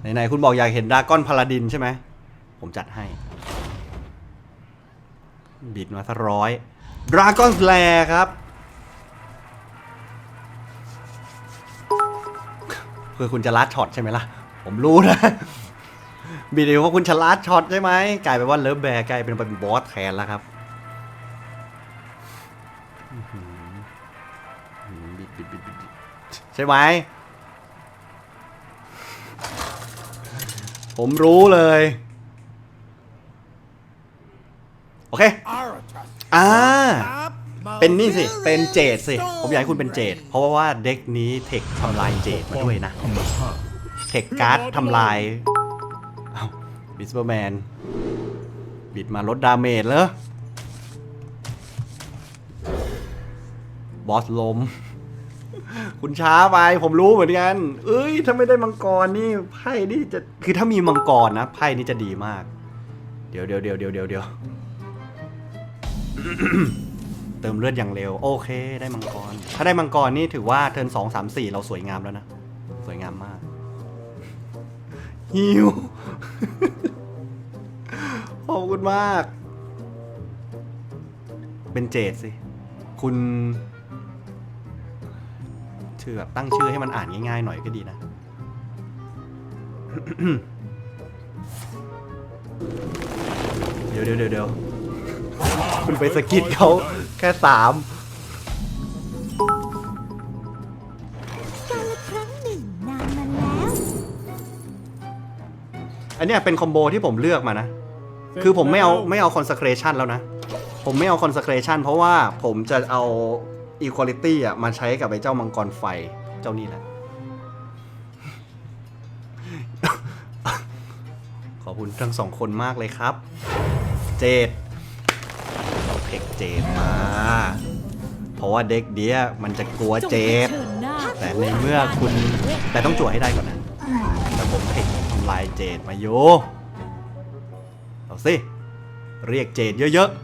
ไหนๆคุณบอกอยากเห็นดาก้อนพาลาดินใช่ไหม ผมจัดให้ บิดมาสักร้อยดราก้อนแลครับเคือคุณจะลัดช็อตใช่ไหมล่ะ ผมรู้นะ บิดเดียวว่าคุณจะลัดช็อตใช่ไหมกลายเป็นว่าเลิฟแบร์กลายเป็นเป็นบอสแทนแล้วครับบิดบิดบิดใช่ไหม ผมรู้เลย โอเค อ่า เป็นนี่สิ เป็นเจดสิ ผมอยากให้คุณเป็นเจด เพราะว่าเด็กนี้เทคทำลายเจดมาด้วยนะ เทคการ์ดทำลายบิสเปอร์แมน บิดมาลดดาเมจเลยบอสลม คุณช้าไปผมรู้เหมือนกัน เอ้ยถ้าไม่ได้มังกรนี่ไพ่นี่จะคือถ้ามีมังกรนะไพ่นี่จะดีมาก เดี๋ยวเดี๋ยวเดี๋ยวเดี๋ยวเดี๋ยวเดี๋ยวเติมเลือดอย่างเร็ว โอเค ได้มังกร ถ้าได้มังกรนี่ถือว่าเทิร์นสองสามสี่เราสวยงามแล้วนะ สวยงามมากฮิวขอบคุณมาก เป็นเจดสิ คุณ ชื่อแบบตั้งชื่อให้มันอ่านง่ายๆหน่อยก็ดีนะ เดี๋ยวเดี๋ยวเดี๋ยวเดี๋ยวคุณไปสะกิดเขาแค่สามกาลครั้งหนึ่งนานมาแล้วอันเนี้ยเป็นคอมโบที่ผมเลือกมานะ คือผมไม่เอาไม่เอา consecration แล้วนะ ผมไม่เอา consecration เพราะว่าผมจะเอา equality อะมาใช้กับไอ้เจ้ามังกรไฟเจ้านี่แหละ ขอบคุณทั้งสองคนมากเลยครับ เจดเราเทคเจดมา เพราะว่าเด็กเดียมันจะกลัวเจดแต่ในเมื่อคุณแต่ต้องจั่วให้ได้ก่อนนะ แต่ผมเทคทำลายเจดมาโยเอาสิ เรียกเจดเยอะๆ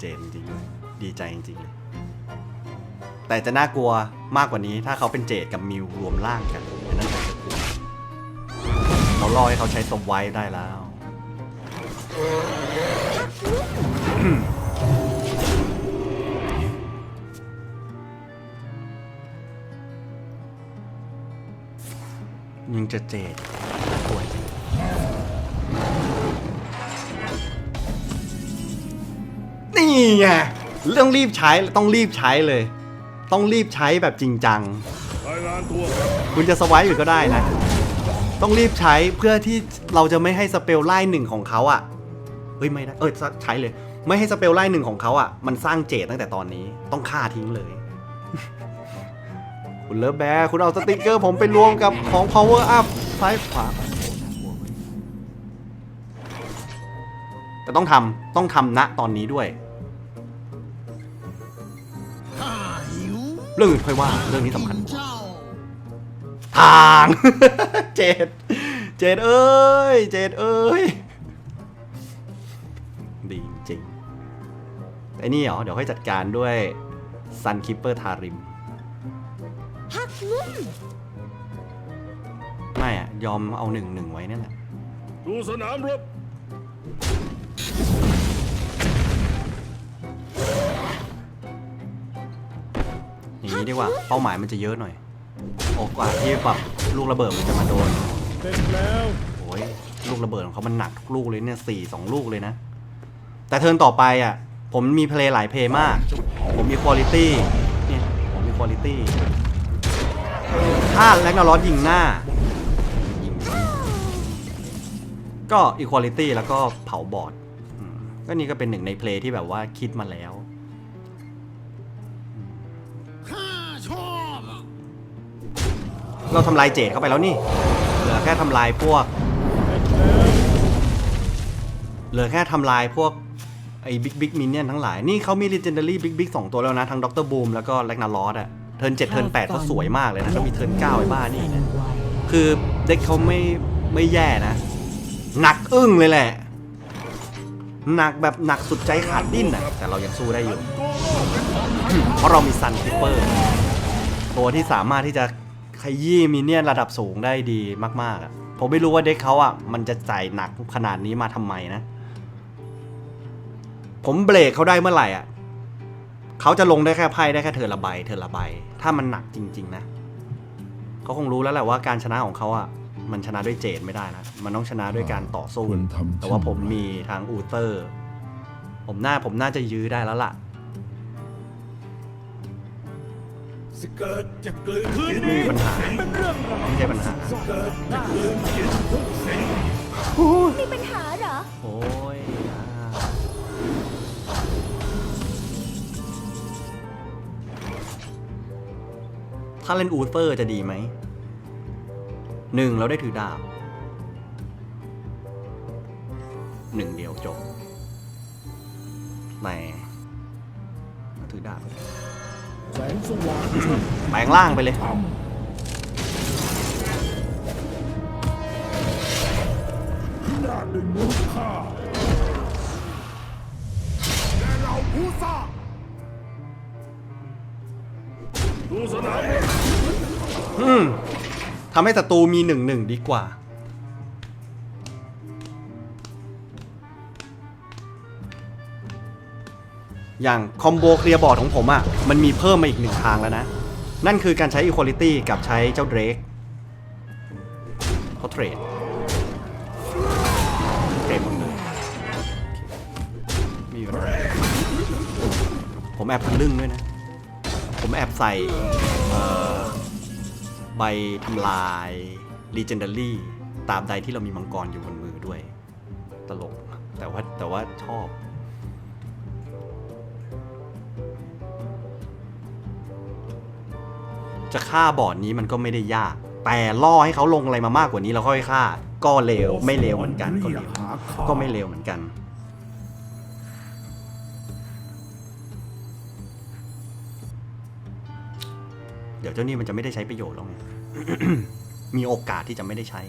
เป็นจริงเลยดีใจจริงๆเลยแต่จะน่ากลัวมากกว่านี้ถ้าเขาเป็นเจดกับมิวรวมร่างกันอันนั้นจะกลัวเรารอให้เขาใช้สมไว้ได้แล้วยังจะเจดป่วย นี่ไงต้องรีบใช้ต้องรีบใช้เลย ต้องรีบใช้แบบจริงจังรายงานตัวคุณจะสวป์อยู่ก็ได้นะ ต้องรีบใช้เพื่อที่เราจะไม่ให้สเปลไล่หนึ่งของเขาอะเฮ้ยไม่ได้เออใช้เลย ไม่ให้สเปลไล่หนึ่งของเขาอะมันสร้างเจตตั้งแต่ตอนนี้ต้องฆ่าทิ้งเลย คุณเลิฟแบร์คุณเอาสติกเกอร์ผมไปรวมกับของ power up ซ้ายขวาโอ้โหน่ากลัวเว้ยแต่ต้องทำต้องทำณตอนนี้ด้วย เรื่องอื่นค่อยว่า เรื่องนี้สำคัญเจ้าทาง เจดเจดเอ้ย เจดเอ้ย ดีจริงไอ้นี่เหรอ เดี๋ยวค่อยจัดการด้วยซันคิปเปอร์ทาริมหักมุมไม่อะยอมเอาหนึ่งหนึ่งไว้นั่นแหละดูสนามรบ นี้ดีกว่า เป้าหมายมันจะเยอะหน่อย โอกว่าที่แบบลูกระเบิดมันจะมาโดนเสร็จแล้วโอ้ยลูกระเบิดของเขามันหนักทุกลูกเลยเนี่ยสี่สองลูกเลยนะ แต่เทิร์นต่อไปอะ ผมมีเพลย์หลายเพลย์มาก ผมมีคุณ i t y เนี่ยผมมีคุณ i t y ถ้าแลกนารอนยิงหน้า ก็อีควอลิตี้แล้วก็เผาบอร์ดก็นี่ก็เป็นหนึ่งในเพลย์ที่แบบว่าคิดมาแล้ว เราทำลายเจดเข้าไปแล้วนี่ เหลือแค่ทำลายพวก เหลือแค่ทำลายพวกไอ้บิ๊กบิ๊กมินเนี่ยนทั้งหลาย นี่เขามี Legendary บิ๊กบิ๊กสองตัวแล้วนะ ทั้งด็อกเตอร์บูมแล้วก็แลกนาลอสอะเทิร์นเจ็ดเทิร์นแปดก็สวยมากเลยนะก็มีเทิร์นเก้าไอ้บ้านี่นะคือเด็กเขาไม่ไม่แย่นะ หนักอึ้งเลยแหละ หนักแบบหนักสุดใจขาดดิ้นอะแต่เรายังสู้ได้อยู่โกโก้เป็นของข้าเพราะเรามีซันคิปเปอร์ ตัวที่สามารถที่จะ ขยี้มินเนี่ยนระดับสูงได้ดีมากๆอะผมไม่รู้ว่าเด็กเขาอะมันจะใส่หนักขนาดนี้มาทำไมนะ ผมเบรกเขาได้เมื่อไหร่อะเขาจะลงได้แค่ไพ่ได้แค่เธอละใบเธอละใบถ้ามันหนักจริง ๆ นะเขาคงรู้แล้วแหละว่าการชนะของเขาอะมันชนะด้วยเจดไม่ได้นะ มันต้องชนะด้วยการต่อสู้ควรทำ แต่ว่าเช่นผมมีทางอูเตอร์ ผมน่าผมน่าจะยื้อได้แล้วล่ะ เกิดจะกลืนคืนไม่นี้มีปัญหาเป็นเรื่องราวไม่ใช่ปัญหาสเกิดจะกลืนกินทุกสิ่งมีปัญหาเหรอ โอ้ยอ่าถ้าเล่นอูเตอร์จะดีไหมหนึ่งเราได้ถือดาบหนึ่งเดียวจบแต่เราถือดาบ แสงสว่างแปลงร่างไปเลยทำพินาศด้วยมือข้าและเราผู้สร้างดูสนามรบ ทำให้ศัตรูมีหนึ่งหนึ่งดีกว่า อย่างคอมโบเคลียร์บอร์ดของผมอะ่ะมันมีเพิ่มมาอีกหนึ่งทางแล้วนะ นั่นคือการใช้ Equality กับใช้เจ้าเดรกเขาเทรดเทรดหมดเลยไมมีปัญหาผมแอบทะลึ่งด้วยนะ ผมแอบใส่ใบทำลาย Legendary ตามใดที่เรามีมังกรอยู่บนมือด้วย ตลก แต่ว่าแต่ว่าชอบ จะฆ่าบอร์ดนี้มันก็ไม่ได้ยาก แต่ล่อให้เขาลงอะไรมามากกว่านี้แล้วค่อยฆ่า ก็เลวไม่เลวเหมือนกันก็เลวก็ไม่เลวเหมือนกันเดี๋ยวเจ้านี่มันจะไม่ได้ใช้ประโยชน์แล้วไงมีโอกาสที่จะไม่ได้ใช้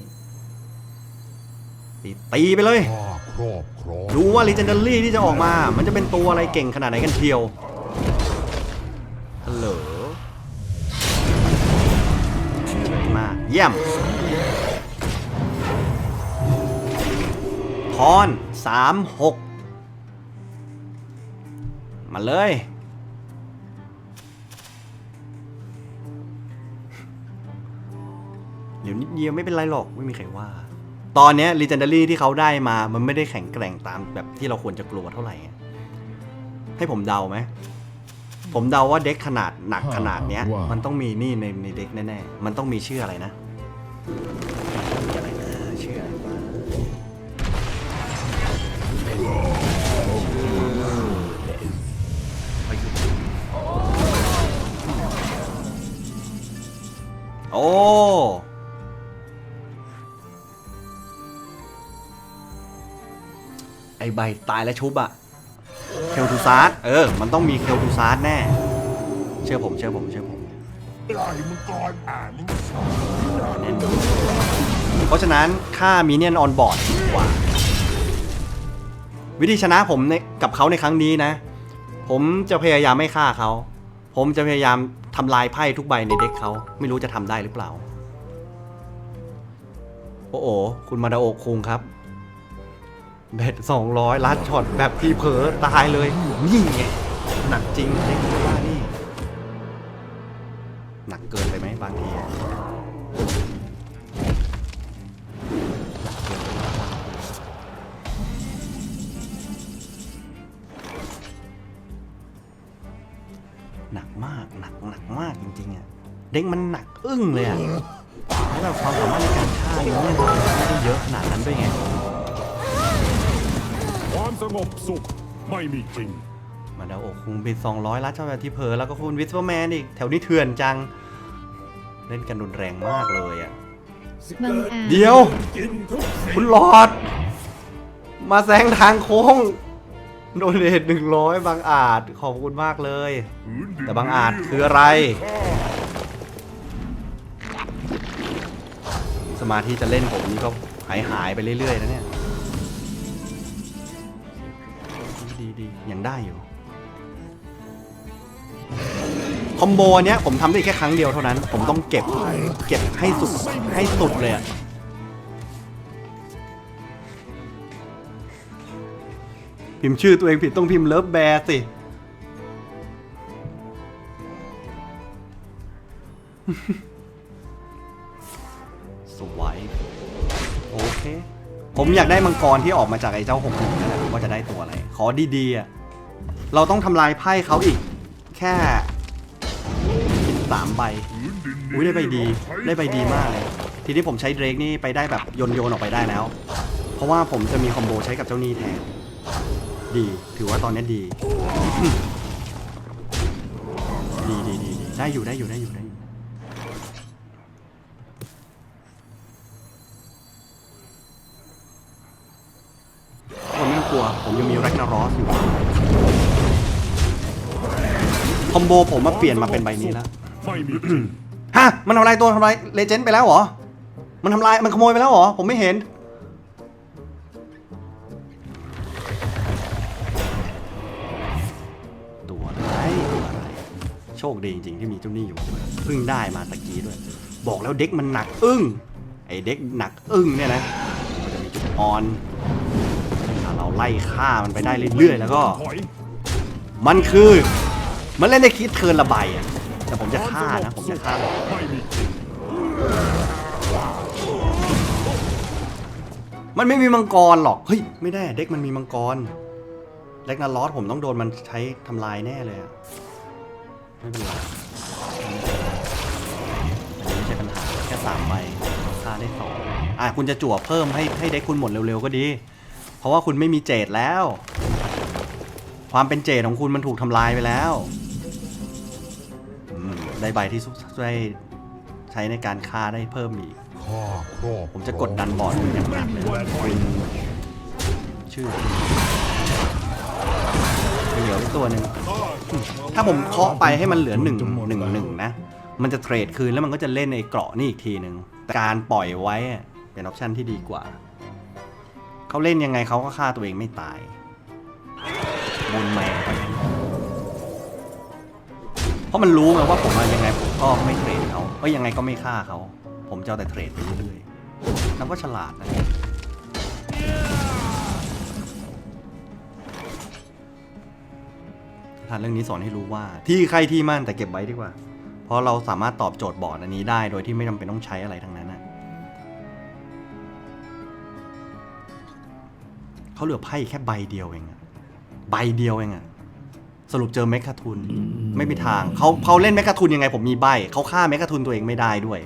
ตีตีไปเลยข้าครอบครองดูว่า Legendary ที่จะออกมา มันจะเป็นตัวอะไรเก่งขนาดไหนกันเทียวฮัลโหล เยี่ยมทอนสามหกมาเลยเดี๋ยวนิดเดียวไม่เป็นไรหรอกไม่มีใครว่า ตอนเนี้ย Legendary ที่เขาได้มามันไม่ได้แข็งแกร่งตามแบบที่เราควรจะกลัวเท่าไหร่ ให้ผมเดาไหม ผมเดาว่าเด็กขนาดหนักขนาดเนี้ย มันต้องมีนี่ในในเด็กแน่ๆ มันต้องมีชื่ออะไรนะมี อะไรนะชื่ออะไรวะโอ้ไอใบตายแล้วชุบอะเคลทูซาร์เออ มันต้องมีเคลทูซาร์แน่ เชื่อผม เชื่อผม เชื่อผมไหลมังกรอ่าน แน่นอนเพราะฉะนั้นค่ามิเนียนออนบอร์ดดีกว่า วิธีชนะผมในกับเขาในครั้งนี้นะ ผมจะพยายามไม่ฆ่าเขา ผมจะพยายามทำลายไพ่ทุกใบในเด็กเขา ไม่รู้จะทำได้หรือเปล่า โอ้โห คุณมาดาโอคุงครับ เบ็ดสองร้อยลัดช็อตแบบที่เผลอตายเลยนี่ไงหนักจริงเด็ก หนักมากหนักหนักมากจริงๆอะเด็กมันหนักอึ้งเลยอะแล้วแบบความสามารถในการฆ่าเนี่ยไม่ได้เยอะขนาดนั้นด้วยไงความสงบสุขไม่มีจริง มาดาวโอกคุงบิด200ลัดเท่าแบบที่เพอแล้วก็คุณวิสเปอร์แมนอีก แถวนี้เถื่อนจัง เล่นกันรุนแรงมากเลยอะบังอาจเดี๋ยวกินทุกสิ่งคุณหลอด มาแซงทางโค้ง โดนเดทหนึ่งร้อยบางอาจขอบคุณมากเลย แต่บางอาจคืออะไร สมาธิจะเล่นผมนี่ก็หายหายไปเรื่อยๆนะเนี่ย ดีดีๆยังได้อยู่ คอมโบเนี้ยผมทำได้แค่ครั้งเดียวเท่านั้น ผมต้องเก็บ เก็บให้สุดให้สุดเลยอะ พิมพ์ชื่อตัวเองผิดต้องพิมพ์เลิฟแบร์สิสวยโอเค ผมอยากได้มังกรที่ออกมาจากไอ้เจ้าหกหนึ่งนั่นแหละว่าจะได้ตัวอะไร ขอดีๆอะเราต้องทำลายไพ่เขาอีก แค่สามใบอุ้ยได้ใบดี ได้ใบดีมากเลย ทีนี้ผมใช้เดรกนี่ไปได้แบบโยนโยนๆออกไปได้แล้ว เพราะว่าผมจะมีคอมโบใช้กับเจ้าหนี้แทน ดี ถือว่าตอนนี้ดีดี ดีดีดีได้อยู่ได้อยู่ได้อยู่ได้อยู่ คนไม่ต้องกลัว ผมยังมีแร็กนารอสอยู่ คอมโบผมมาเปลี่ยนมาเป็นใบนี้แล้ว ไม่มีฮะ มันทำลายตัวทำลายเลเจนด์ไปแล้วเหรอ มันทำลาย มันขโมยไปแล้วเหรอ ผมไม่เห็น โชคดีจริงๆที่มีเจ้าหนี้อยู่ด้วยเพิ่งได้มาตะกี้ด้วย บอกแล้วเด็กมันหนักอึ้งไอ้เด็กหนักอึ้งเนี่ยนะมันจะมีจุดอ่อนถ้าเราไล่ฆ่ามันไปได้เรื่อยๆ แล้วก็ มันคือมันเล่นได้คิดเทินละใบอะแต่ผมจะฆ่านะผมจะฆ่าไม่มันไม่มีมังกรหรอก เฮ้ย ไม่ได้เด็กมันมีมังกรเล็กนาลอสผมต้องโดนมันใช้ทำลายแน่เลยอะ ไม่เป็นไรอันนี้ไม่ใช่ปัญหาแค่สามใบฆ่าได้สองอะคุณจะจั่วเพิ่มให้ให้เด็กคุณหมดเร็วๆก็ดี เพราะว่าคุณไม่มีเจดแล้ว ความเป็นเจดของคุณมันถูกทำลายไปแล้วอืมได้ใบที่ช่วยใช้ในการฆ่าได้เพิ่มอีกข้าครอบผมจะกดดันบอร์ดคุณอย่างหนักเลยคุณชื่อ เหลือไว้ตัวหนึ่งถ้าผมเคาะไปให้มันเหลือหนึ่งหนึ่งหนึ่งนะ มันจะเทรดคืนแล้วมันก็จะเล่นในเกราะนี่อีกทีหนึ่งการปล่อยไว้เป็นออปชันที่ดีกว่า เขาเล่นยังไงเขาก็ฆ่าตัวเองไม่ตายบนแมนเพราะมันรู้ไงว่าผมยังไงผมก็ไม่เทรดเขาเอ้ยยังไงก็ไม่ฆ่าเขา ผมจะเอาแต่เทรดไปเรื่อยๆนับว่าฉลาดนะ ทานเรื่องนี้สอนให้รู้ว่า ที่ใครที่มั่นแต่เก็บไว้ดีกว่า เพราะเราสามารถตอบโจทย์บอร์ดอันนี้ได้โดยที่ไม่จำเป็นต้องใช้อะไรทั้งนั้นนะเขาเหลือไพ่แค่ใบเดียวเองอะใบเดียวเองอะสรุปเจอเมกคาทุนไม่มีทางเขาเขาเล่นเมกคาทุนยังไงผมมีใบเขาฆ่าเมกคาทุนตัวเองไม่ได้ด้วย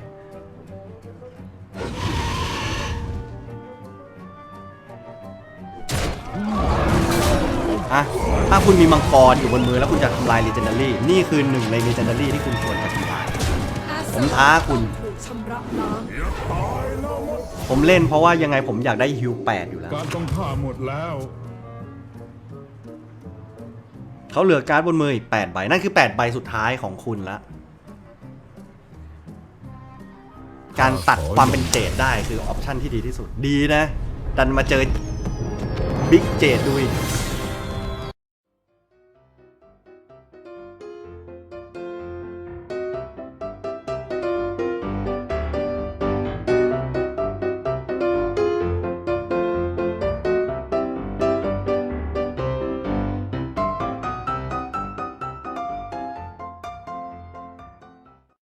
อะถ้าคุณมีมังกรอยู่บนมือแล้วคุณจะทำลาย Legendary นี่คือหนึ่งใน Legendary ที่คุณควรจะทำลาย ผมท้าคุณชำระล้างผมเล่นเพราะว่ายังไงผมอยากได้ฮิว8อยู่แล้ว การต้องฆ่าหมดแล้ว เขาเหลือการ์ดบนมืออีก8ใบ นั่นคือ8ใบสุดท้ายของคุณละ การตัดความเป็นเจดได้คือออปชันที่ดีที่สุด ดีนะ ดันมาเจอบิ๊กเจดดูอีก